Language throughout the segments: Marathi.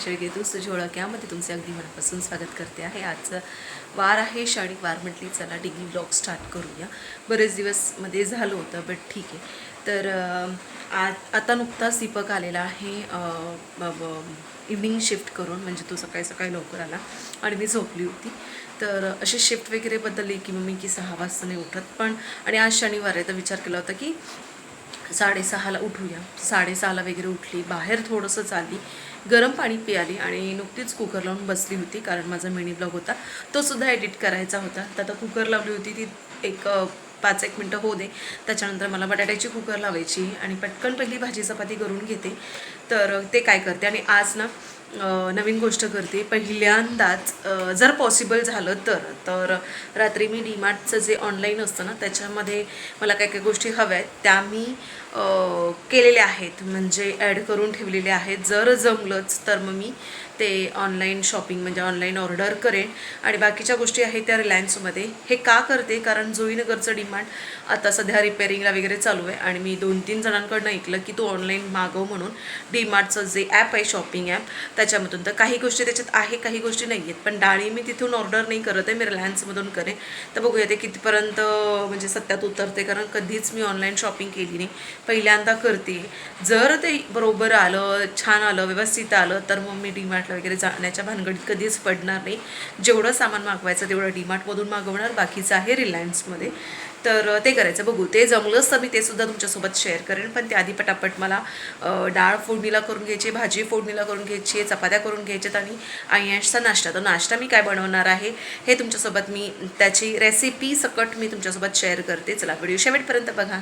शेळगे तुझं यामध्ये तुमचे अगदी मनापासून स्वागत करते आहे. आजचं वार आहे शनिवार म्हटली चला डिग्री ब्लॉग स्टार्ट करूया. बरेच दिवसमध्ये झालं होतं बट ठीक आहे. तर आ आता नुकताच दीपक आलेला आहे इव्हनिंग शिफ्ट करून म्हणजे तो सकाळी सकाळी लवकर आला आणि मी झोपली होती. तर अशी शिफ्ट वगैरे बदलली की मग मी की सहा वाजता नाही उठत. पण आणि आज शनिवार आहे तर विचार केला होता की साडेसहाला उठूया. साडेसहाला वगैरे उठली बाहेर थोडंसं चालली. गरम पाणी पियाली आणि नुकतीच कुकर लावून बसली होती कारण माझा मिनी ब्लॉग होता. तो सुद्धा एडिट करायचा होता. तर आता कुकर लावली होती ती एक पाच एक मिनटं होऊ दे. त्याच्यानंतर मला बटाट्याची कुकर लावायची आणि पटकन पहिली भाजी चपाती करून घेते. तर ते काय करते आणि आज ना नवीन गोष्ट करते. पहिल्यांदाच जर पॉसिबल झालं तर. तर रात्री मी डीमार्टचं जे ऑनलाईन असतं ना त्याच्यामध्ये मला काही काही गोष्टी हव्या आहेत. त्या मी केलेल्या आहेत. म्हणजे ॲड करून ठेवलेल्या आहेत. जर जमलंच तर मग मी ते ऑनलाईन शॉपिंग म्हणजे ऑनलाईन ऑर्डर करेन. आणि बाकीच्या गोष्टी आहेत त्या रिलायन्समध्ये हे का करते? कारण जुईनगरचं डिमांड आता सध्या रिपेअरिंगला वगैरे चालू आहे. आणि मी दोन तीन जणांकडनं ऐकलं की तू ऑनलाईन मागव म्हणून डीमार्टचं जे ॲप आहे शॉपिंग ॲप त्याच्यामधून तर काही गोष्टी त्याच्यात आहे काही गोष्टी नाही आहेत. पण डाळी मी तिथून ऑर्डर नाही करत आहे. मी रिलायन्समधून करेन. तर बघूया ते कितीपर्यंत म्हणजे सत्यात उतरते. कारण कधीच मी ऑनलाईन शॉपिंग केली नाही. पहिल्यांदा करते. जर ते बरोबर आलं छान आलं व्यवस्थित आलं तर मग मी डीमार्टला वगैरे जाण्याच्या भानगडीत कधीच पडणार नाही. जेवढं सामान मागवायचं तेवढं डीमार्टमधून मागवणार बाकीचं आहे रिलायन्समध्ये तर ते करायचं. बघू ते जमलंच तर मी ते सुद्धा तुमच्यासोबत शेअर करेन. पण त्याआधी पटापट मला डाळ फोडणीला करून घ्यायची भाजी फोडणीला करून घ्यायची आहे चपात्या करून घ्यायच्यात आणि आय्यांशचा नाश्ता. तर नाश्ता मी काय बनवणार आहे हे तुमच्यासोबत मी त्याची रेसिपी सकट मी तुमच्यासोबत शेअर करते. चला व्हिडिओ शेवटपर्यंत बघा.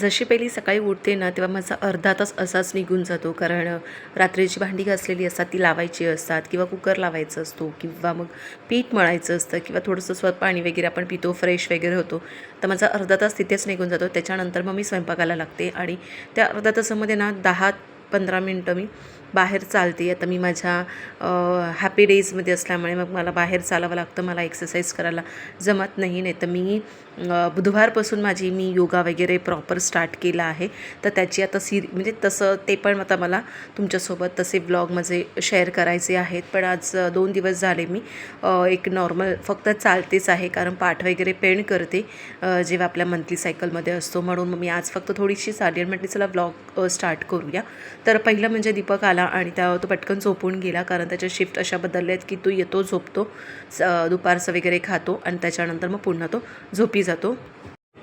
जशी पहिली सकाळी उठते ना तेव्हा माझा अर्धा तास असाच निघून जातो. कारण रात्रीची भांडी घासलेली असतात ती लावायची असतात किंवा कुकर लावायचं असतो किंवा मग पीठ मळायचं असतं किंवा थोडंसं स्व पाणी वगैरे आपण पितो फ्रेश वगैरे होतो. तर माझा अर्धा तास तिथेच निघून जातो. त्याच्यानंतर मग मी स्वयंपाकाला लागते आणि त्या अर्धा तासामध्ये ना दहा पंधरा मिनटं मी बाहेर चालते. आता मी माझ्या हॅपी डेजमध्ये असल्यामुळे मग मला बाहेर चालावं लागतं मला एक्सरसाइज करायला जमत नाही. नाही तर मी बुधवारपासून माझी मी योगा वगैरे प्रॉपर स्टार्ट केला आहे. तर त्याची आता सिरी म्हणजे तसं ते पण आता मला तुमच्यासोबत तसे ब्लॉग माझे शेअर करायचे आहेत. पण आज दोन दिवस झाले मी एक नॉर्मल फक्त चालतेच आहे. कारण पाठ वगैरे पेंड करते जेव्हा आपल्या मंथली सायकलमध्ये असतो. म्हणून मग मी आज फक्त थोडीशी चालली आणि म्हटली चला ब्लॉग स्टार्ट करूया. तर पहिलं म्हणजे दीपक आला आणि त्या तो पटकन झोपून गेला. कारण त्याच्या शिफ्ट अशा बदलल्या आहेत की तो येतो झोपतो स- दुपारचं वगैरे खातो आणि त्याच्यानंतर मग पुन्हा तो झोपी जातो.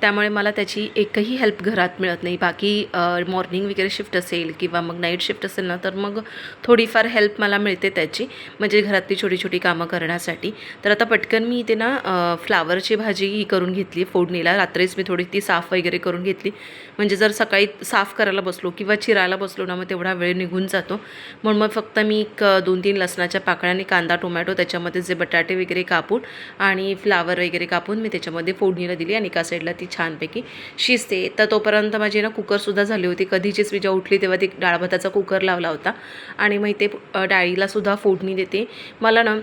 त्यामुळे मला त्याची एकही हेल्प घरात मिळत नाही. बाकी मॉर्निंग वगैरे शिफ्ट असेल किंवा मग नाईट शिफ्ट असेल ना तर मग थोडीफार हेल्प मला मिळते त्याची. म्हणजे घरातली छोटी छोटी कामं करण्यासाठी. तर आता पटकन मी इथे ना फ्लावरची भाजी ही करून घेतली. फोडणीला रात्रीच मी थोडी ती साफ वगैरे करून घेतली. म्हणजे जर सकाळी साफ करायला बसलो किंवा चिरायला बसलो ना मग तेवढा वेळ निघून जातो. म्हणून मग फक्त मी एक दोन तीन लसणाच्या पाकळ्या आणि कांदा टोमॅटो त्याच्यामध्ये जे बटाटे वगैरे कापून आणि फ्लावर वगैरे कापून मी त्याच्यामध्ये फोडणीला दिली आणि एका साईडला ती छानपैकी शिजते. तर तोपर्यंत माझी ना कुकरसुद्धा झाली होती. कधीचीच मी जेव्हा उठली तेव्हा ती डाळ भाताचा कुकर लावला होता. आणि मग ते डाळीलासुद्धा फोडणी देते. मला ना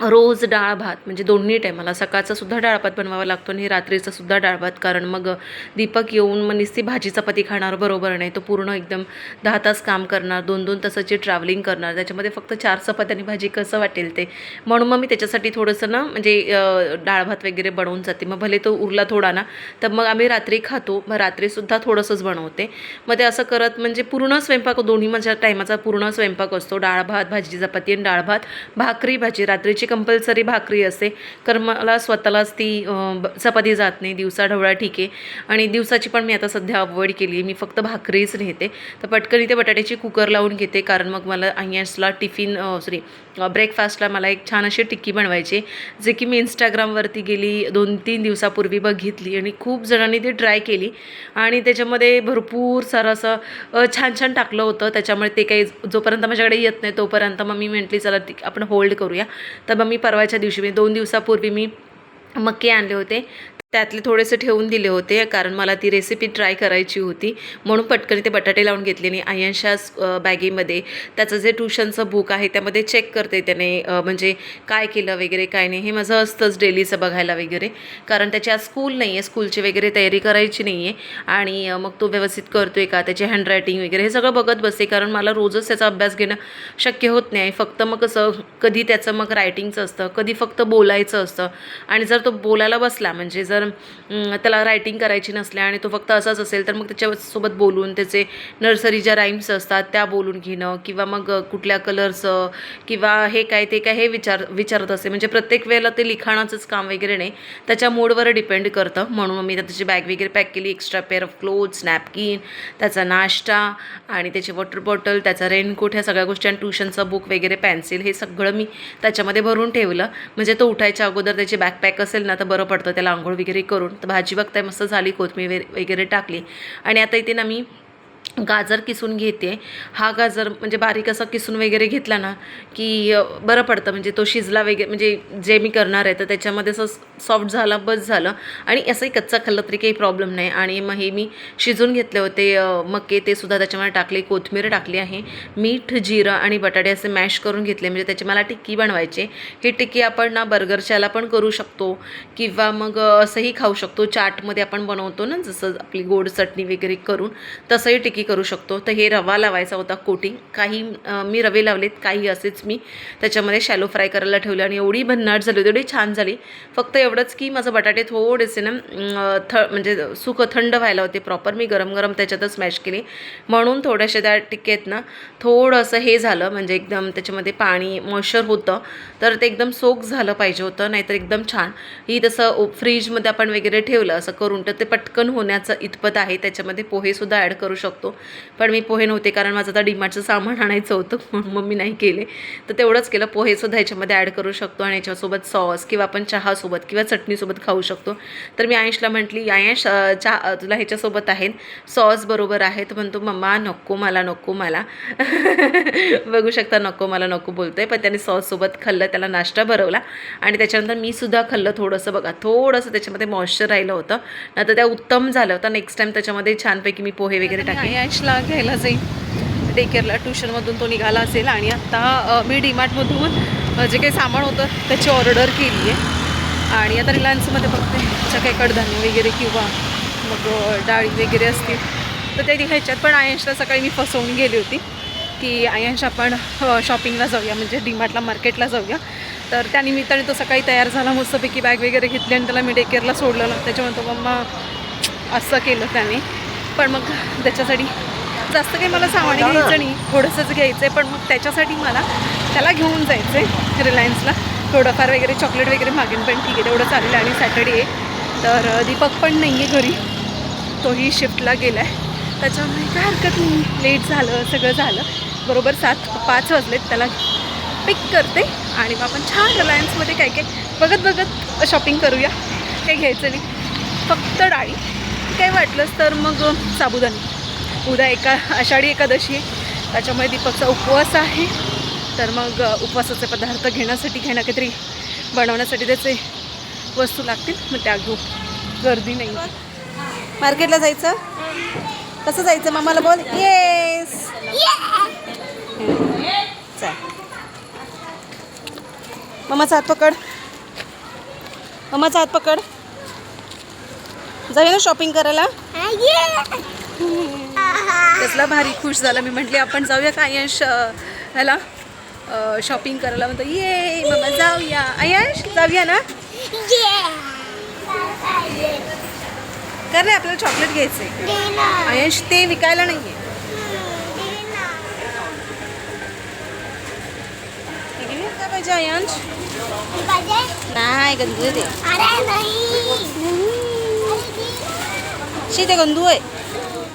रोज डाळ भात म्हणजे दोन्ही टायमाला. सकाळचा सुद्धा डाळ भात बनवावा लागतो आणि रात्रीचा सुद्धा डाळ भात कारण मग दीपक येऊन मग नुसती भाजी चपाती खाणार बरोबर नाही. तो पूर्ण एकदम दहा तास काम करणार दोन दोन तासाची ट्रॅव्हलिंग करणार. त्याच्यामध्ये फक्त चार चपाती आणि भाजी कसं वाटेल ते. म्हणून मग मी त्याच्यासाठी थोडंसं ना म्हणजे डाळ भात वगैरे बनवून जाते. मग भले तो उरला थोडा ना तर मग आम्ही रात्री खातो. मग रात्रीसुद्धा थोडंसंच बनवते. मग ते असं करत म्हणजे पूर्ण स्वयंपाक दोन्ही माझ्या टायमाचा पूर्ण स्वयंपाक असतो. डाळ भात भाजी चपाती आणि डाळ भात भाकरी भाजी. रात्रीची कंपल्सरी भाकरी असते. कारण मला स्वतःलाच ती चपाती जात नाही. दिवसा ढवळा ठीक आहे. आणि दिवसाची पण मी आता सध्या अवॉइड केली आहे. मी फक्त भाकरीच नेते. तर पटकन इथे बटाट्याची कुकर लावून घेते. कारण मग मला आयसला टिफिन सॉरी ब्रेकफास्टला मला एक छान अशी टिक्की बनवायची जे की मी इंस्टाग्रामवरती गेली दोन तीन दिवसापूर्वी बघितली आणि खूप जणांनी ती ट्राय केली. आणि त्याच्यामध्ये भरपूर सारं असं छान छान टाकलं होतं. त्याच्यामुळे ते काही जोपर्यंत माझ्याकडे येत नाही तोपर्यंत मग मी म्हटली चला ती आपण होल्ड करूया. तर मग मी परवाच्या दिवशी मी दोन दिवसापूर्वी मी मक्के आणले होते. त्यातले थोडेसे ठेवून दिले होते कारण मला ती रेसिपी ट्राय करायची होती. म्हणून पटकन ते बटाटे लावून घेतले आणि आयनच्या बॅगेमध्ये त्याचं जे ट्युशनचं बुक आहे त्यामध्ये चेक करते त्याने म्हणजे काय केलं वगैरे काय नाही हे माझं असतंच डेलीचं बघायला वगैरे. कारण त्याची आज स्कूल नाही आहे स्कूलची वगैरे तयारी करायची नाही आहे आणि मग तो व्यवस्थित करतो आहे का त्याची हँडरायटिंग वगैरे हे सगळं बघत बसते कारण मला रोजच त्याचा अभ्यास घेणं शक्य होत नाही. फक्त मग कसं कधी त्याचं मग रायटिंगचं असतं कधी फक्त बोलायचं असतं. आणि जर तो बोलायला बसला म्हणजे जर जर त्याला रायटिंग करायची नसल्या आणि तो फक्त असाच असेल तर मग त्याच्यासोबत बोलून त्याचे नर्सरी ज्या राईम्स असतात त्या बोलून घेणं किंवा मग कुठल्या कलरचं किंवा हे काय ते काय हे विचार विचारत असते म्हणजे प्रत्येक वेळेला ते लिखाणाचंच काम वगैरे नाही. त्याच्या मूडवर डिपेंड करतं. म्हणून मी त्याची बॅग वगैरे पॅक केली. Extra pair of clothes napkin त्याचा नाश्ता आणि त्याची वॉटर बॉटल त्याचा रेनकोट ह्या सगळ्या गोष्टी आणि ट्युशनचं बुक वगैरे पेन्सिल हे सगळं मी त्याच्यामध्ये भरून ठेवलं. म्हणजे तो उठायच्या अगोदर त्याची बॅकपॅक असेल ना तर बरं पडतं. त्याला आंघोळ वगैरे वगैरे करून तर भाजी बघताय मस्त झाली कोथमीर वे- वगैरे टाकली. आणि आता इथे ना मी गाजर किसून घेते. हा गाजर म्हणजे बारीक असा किसून वगैरे घेतला ना की बरं पडतं. म्हणजे तो शिजला वगैरे म्हणजे जे मी करणार आहे तर त्याच्यामध्ये असं सॉफ्ट झाला बस झालं. आणि असंही कच्चा खाल्लं तरी काही प्रॉब्लेम नाही. आणि मग हे मी शिजून घेतले होते मके ते सुद्धा त्याच्यामध्ये टाकले कोथिंबीर टाकली आहे. मीठ जिरं आणि बटाटे असे मॅश करून घेतले. म्हणजे त्याची मला टिक्की बनवायची. ही टिक्की आपण ना बर्गरच्याला पण करू शकतो. किंवा मग असंही खाऊ शकतो. चाटमध्ये आपण बनवतो ना जसं आपली गोड चटणी वगैरे करून तसंही टिक्की करू शकतो. तर हे रवा लावायचा होता कोटिंग. काही मी रवे लावलेत काही असेच मी. त्याच्यामध्ये शॅलो फ्राय करायला ठेवले आणि एवढी भन्नाट झाली होती एवढी छान झाली. फक्त एवढंच की माझं बटाटे थोडेसे ना थ म्हणजे सुकं थंड व्हायला होते प्रॉपर मी गरम गरम त्याच्यातच मॅश केले. म्हणून थोड्याशा त्या टिकेत ना थोडंसं हे झालं. म्हणजे एकदम त्याच्यामध्ये पाणी मॉइश्चर होतं. तर ते एकदम सोक झालं पाहिजे होतं नाहीतर एकदम छान. ही तसं ओ- फ्रीजमध्ये आपण वगैरे ठेवलं असं करून तर ते पटकन होण्याचं इतपत आहे. त्याच्यामध्ये पोहेसुद्धा ॲड करू शकतो. शकतो. पण मी पोहे नव्हते कारण माझं आता डिमार्टचं सामान आणायचं होतं म्हणून मग मी नाही केले. तर तेवढंच केलं. पोहेसुद्धा ह्याच्यामध्ये ॲड करू शकतो आणि याच्यासोबत सॉस किंवा आपण चहासोबत किंवा चटणीसोबत खाऊ शकतो. तर मी आयुषला म्हटली आयश चहा तुला ह्याच्यासोबत आहेत. सॉस बरोबर आहे तर म्हणतो मम्मा नको मला नको मला. बघू शकता नको मला नको बोलतोय. पण त्याने सॉससोबत खाल्लं त्याला नाश्ता भरवला. आणि त्याच्यानंतर मी सुद्धा खाल्लं थोडंसं. बघा थोडंसं त्याच्यामध्ये मॉइश्चर राहिलं होतं. नंतर त्या उत्तम झालं होतं नेक्स्ट टाईम त्याच्यामध्ये छानपैकी मी पोहे वगैरे टाकले आयुषला घ्यायला जाईल. डे केअरला ट्युशनमधून तो निघाला असेल आणि आत्ता मी डीमार्टमधून जे काही सामान होतं त्याची ऑर्डर केली आहे. आणि आता रिलायन्समध्ये बघते ज्या काही कडधान्य वगैरे किंवा मग डाळी वगैरे असतील तर ते घ्यायच्यात पण आयंशला सकाळी मी फसवून गेली होती की आयांश आपण शॉपिंगला जाऊया म्हणजे डीमार्टला मार्केटला जाऊया. तर त्यानिमित्ताने तो सकाळी तयार झाला मस्तपैकी बॅग वगैरे घेतली आणि त्याला मी डेकेअरला सोडलं. त्याच्यामुळे तो मम्मा असं केलं त्याने. पण मग त्याच्यासाठी जास्त काही मला सामान घ्यायचं नाही थोडंसंच घ्यायचं आहे पण मग त्याच्यासाठी मला त्याला घेऊन जायचं आहे रिलायन्सला थोडंफार वगैरे चॉकलेट वगैरे मागेन पण ठीक आहे तेवढं चालेल. आणि सॅटर्डे आहे तर दीपक पण नाही आहे घरी. तोही शिफ्टला गेला आहे त्याच्यामुळे काय हरकत नाही. लेट झालं सगळं झालं. बरोबर सात पाच वाजलेत. त्याला पिक करते. आणि मग आपण छान रिलायन्समध्ये काय काय बघत बघत शॉपिंग करूया. काही घ्यायचं नाही. फक्त डाळी. काय वाटलंच तर मग साबुदाणे. उद्या एका आषाढी एकादशी आहे. त्याच्यामुळे दीपकचा उपवास आहे. तर मग उपवासाचे पदार्थ घेण्यासाठी काही ना काहीतरी बनवण्यासाठी त्याचे वस्तू लागतील. मग त्या घेऊ. गर्दी नाही. मार्केटला जायचं? कसं जायचं मामाला बोल? येस चल. मामाचा हात पकड. मामाचा हात पकड. जाऊया ना शॉपिंग करायला. कसला भारी खुश झाला. मी म्हटले आपण जाऊया का आयंश अं, ह्याला शॉपिंग करायला. म्हणतो ये मामा जाऊया. आयंश जाऊया ना? कर रे आपल्याला चॉकलेट घ्यायचंय. आयंश ते विकायला नाहीये. पाहिजे आयंश नाही गंदू ते शी ते गंदू आहे.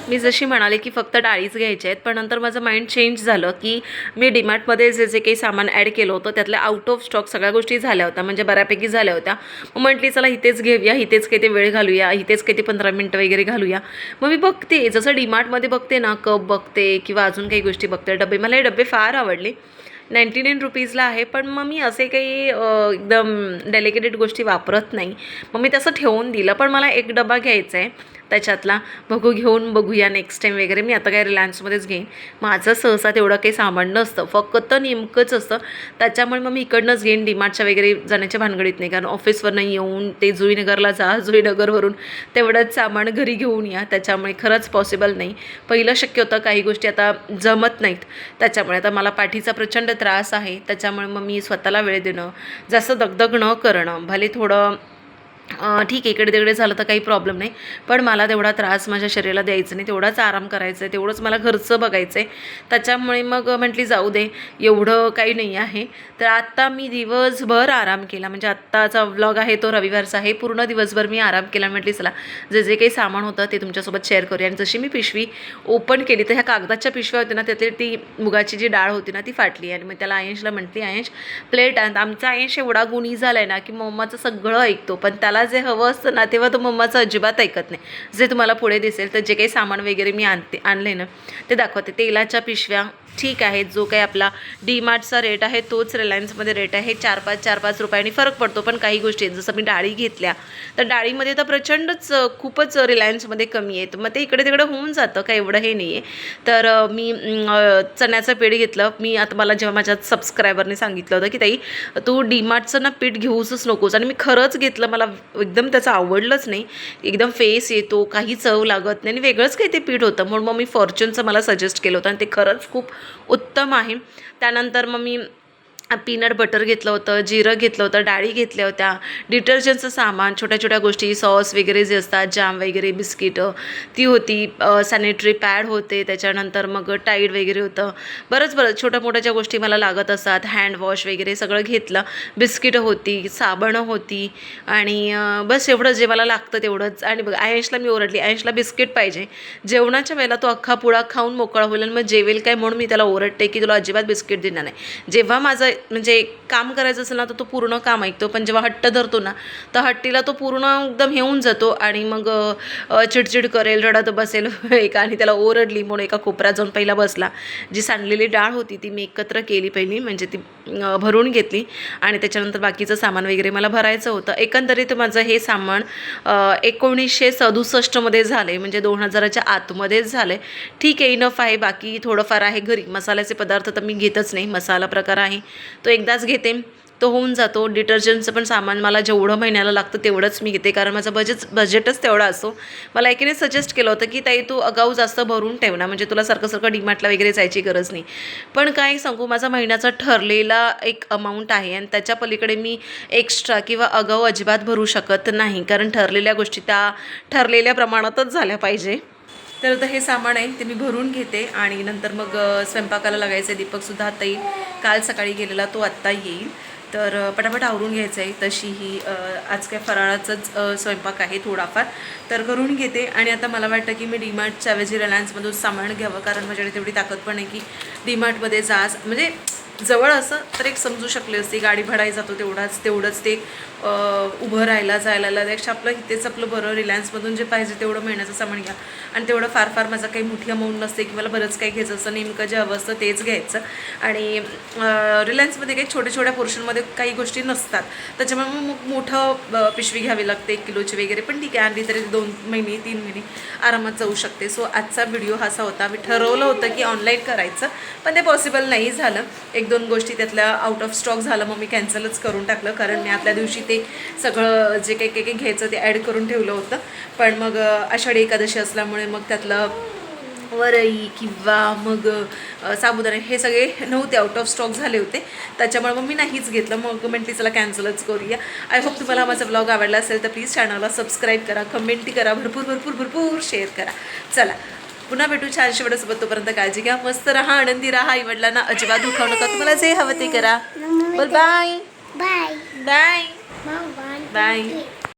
मी जशी म्हणाले की फक्त डाळीच घ्यायच्या आहेत पण नंतर माझं माइंड चेंज झालं की मी डीमार्टमध्ये जे जे काही सामान ॲड केलं होतं त्यातल्या आउट ऑफ स्टॉक सगळ्या गोष्टी झाल्या होत्या म्हणजे बऱ्यापैकी झाल्या होत्या. मग म्हटली चला इथेच घेऊया इथेच काही ते वेळ घालूया इथेच काही ते पंधरा मिनटं वगैरे घालूया. मग मी बघते जसं डीमार्टमध्ये बघते ना कप बघते किंवा अजून काही गोष्टी बघते डबे. मला हे डबे फार आवडले. नाईंटी नाईन रुपीजला आहे पण मग मी असे काही एकदम डेलिकेटेड गोष्टी वापरत नाही. मग मी तसं ठेवून दिलं पण मला एक डबा घ्यायचा आहे. त्याच्यातला बघू घेऊन बघूया नेक्स्ट टाईम वगैरे. मी आता काय रिलायन्समध्येच घेईन. माझं सहसा तेवढं काही सामान नसतं. फक्त नेमकंच असतं. त्याच्यामुळे मग मी इकडनंच घेईन डीमार्टच्या वगैरे जाण्याच्या भानगडीत नाही. कारण ऑफिसवरनं येऊन ते जुईनगरला जा जुईनगरवरून तेवढंच सामान घरी घेऊन या. त्याच्यामुळे खरंच पॉसिबल नाही. पहिलं शक्य होतं काही गोष्टी आता जमत नाहीत. त्याच्यामुळे आता मला पाठीचा प्रचंड त्रास आहे. त्याच्यामुळे मग मी स्वतःला वेळ देणं जास्त दगदग न करणं भले थोडं ठीक आहे इकडे तिकडे झालं तर काही प्रॉब्लेम नाही. पण मला तेवढा त्रास माझ्या शरीराला द्यायचा नाही तेवढाच आराम करायचा आहे तेवढंच मला घरचं बघायचं आहे त्याच्यामुळे मग म्हटली जाऊ दे एवढं काही नाही आहे. तर आत्ता मी दिवसभर आराम केला. म्हणजे आत्ताचा व्लॉग आहे तो रविवारचा आहे. पूर्ण दिवसभर मी आराम केला. म्हटली चला जे जे काही सामान होतं ते तुमच्यासोबत शेअर करूया. आणि जशी मी पिशवी ओपन केली तर ह्या कागदाच्या पिशव्या होत्या ना त्यातली ती मुगाची जी डाळ होती ना ती फाटली आणि मग त्याला आयंशला म्हटली आयंश प्लेट आणि आमचा आयंश एवढा गुणी झाला आहे ना की मम्माचं सगळं ऐकतो पण त्याला जे हवं असतं ना तेव्हा तो मम्माचं अजिबात ऐकत नाही. जे तुम्हाला पुढे दिसेल तर जे काही सामान वगैरे मी आणते आणले ना ते दाखवते. तेलाच्या पिशव्या ठीक आहे जो काही आपला डीमार्टचा रेट आहे तोच रिलायन्समध्ये रेट आहे. चार पाच चार पाच रुपयांनी फरक पडतो पण काही गोष्टी आहेत. जसं मी डाळी घेतल्या तर डाळीमध्ये तर प्रचंडच खूपच रिलायन्समध्ये कमी आहेत. मग ते इकडे तिकडे होऊन जातं काय एवढं हे नाही आहे तर मी चण्याचं पीठ घेतलं. मी आता मला जेव्हा माझ्या सबस्क्रायबरने सांगितलं होतं की ताई तू डीमार्टचं ना पीठ घेऊच नकोस. आणि मी खरंच घेतलं. मला एकदम त्याचं आवडलंच नाही. एकदम फेस येतो काही चव लागत नाही. आणि वेगळंच काही ते पीठ होतं. म्हणून मग मी फॉर्च्यूनचं मला सजेस्ट केलं होतं. आणि ते खरंच खूप उत्तम आहे. त्यानंतर मग मी पीनट बटर घेतलं होतं जिरं घेतलं होतं डाळी घेतल्या होत्या. डिटर्जंटचं सामान छोट्या छोट्या गोष्टी सॉस वगैरे जे असतात जाम वगैरे बिस्किटं ती होती. सॅनिटरी पॅड होते त्याच्यानंतर मग टाईड वगैरे होतं. बरंच बरंच छोट्या मोठ्या ज्या गोष्टी मला लागत असतात हँडवॉश वगैरे सगळं घेतलं. बिस्किटं होती साबणं होती आणि बस एवढं जे मला लागतं तेवढंच. आणि बघ आयशला मी ओरडली आयशला बिस्किट पाहिजे. जेवणाच्या वेळेला तो अख्खा पुडा खाऊन मोकळा होईल आणि मग जेवेल काय म्हणून मी त्याला ओरडते की तुला अजिबात बिस्किट देणार नाही. जेव्हा माझं म्हणजे काम करायचं असेल ना तर तो पूर्ण काम ऐकतो. पण जेव्हा हट्ट धरतो ना तर हट्टीला तो पूर्ण एकदम हेऊन जातो आणि मग चिडचिड करेल रडत बसेल एका आणि त्याला ओरडली म्हणून एका कोपऱ्यात जाऊन पहिला बसला. जी सांडलेली डाळ होती ती मी एकत्र केली पहिली म्हणजे ती भरून घेतली आणि त्याच्यानंतर बाकीचं सामान वगैरे मला भरायचं होतं. एकंदरीत माझं हे सामान एकोणीसशे सदुसष्टमध्ये झालं आहे म्हणजे दोन हजाराच्या आतमध्येच झालं आहे ठीक आहे इनफ आहे. बाकी थोडंफार आहे घरी. मसाल्याचे पदार्थ तर मी घेतच नाही. मसाला प्रकार आहे. तो एकदाच घेते तो होऊन जातो. डिटर्जंटचं पण सामान मला जेवढं महिन्याला लागतं तेवढंच मी घेते कारण माझं बजेट बजेटच तेवढा असतो. मला एकीने सजेस्ट केलं होतं की ताई तू अगाऊ जास्त भरून ठेव ना म्हणजे तुला सारखं सारखं डीमार्टला वगैरे जायची गरज नाही. पण काय सांगू माझा महिन्याचा ठरलेला एक अमाऊंट आहे आणि त्याच्या पलीकडे मी एक्स्ट्रा किंवा अगाऊ अजिबात भरू शकत नाही कारण ठरलेल्या गोष्टी त्या ठरलेल्या प्रमाणातच झाल्या पाहिजे. तर आता हे सामान आहे ते मी भरून घेते आणि नंतर मग स्वयंपाकाला लागायचं आहे दीपकसुद्धा आत्ता येईल काल सकाळी गेलेला तो आत्ता येईल. तर पटापट आवरून घ्यायचं आहे तशी ही आज काय फराळाचाच स्वयंपाक आहे थोडाफार. तर करून घेते आणि आता मला वाटतं की मी डीमार्टच्या ऐवजी रिलायन्समधून सामान घ्यावं कारण माझ्याकडे तेवढी ताकद पण आहे की डीमार्टमध्ये जास म्हणजे जवळ असं तर एक समजू शकले असते गाडी भाडाही जातो तेवढाच तेवढंच ते उभं राहायला जायला त्यापेक्षा आपलं इथेच आपलं बरं रिलायन्समधून जे पाहिजे तेवढं महिन्याचं सामान घ्या. आणि तेवढं फार फार माझं काही मोठी अमाऊंट नसते की मला बरंच काही घ्यायचं असतं नेमकं जे हवं असतं तेच घ्यायचं. आणि रिलायन्समध्ये काही छोट्या छोट्या पोर्शनमध्ये काही गोष्टी नसतात. त्याच्यामुळे मग मग मोठं पिशवी घ्यावी लागते एक किलोची वगैरे पण ठीक आहे आणली तरी दोन महिने तीन महिने आरामात जाऊ शकते. सो आजचा व्हिडिओ असा होता. मी ठरवलं होतं की ऑनलाईन करायचं पण ते पॉसिबल नाही झालं. एक दोन गोष्टी त्यातल्या आउट ऑफ स्टॉक झालं मग मी कॅन्सलच करून टाकलं. कारण मी आतल्या दिवशी ते सगळं जे काही काही काही घ्यायचं ते ॲड करून ठेवलं होतं. पण मग आषाढी एकादशी असल्यामुळे मग त्यातलं वरई किंवा मग साबुदाणे हे सगळे नव्हते आउट ऑफ स्टॉक झाले होते. त्याच्यामुळे मग मी नाहीच घेतलं. मग म्हटली चला कॅन्सलच करूया. आय होप तुम्हाला माझा ब्लॉग आवडला असेल तर प्लीज चॅनलला सबस्क्राईब करा कमेंटी करा भरपूर भरपूर भरपूर शेअर करा. चला पुन्हा भेटू छानशे व्हिडिओसोबत तोपर्यंत काळजी घ्या. मस्त राहा आनंदी राहा आईवडिलांना अजिबात दुखावू नका. तुम्हाला जे हवं ते करा. Bye Bye. Bye Mom,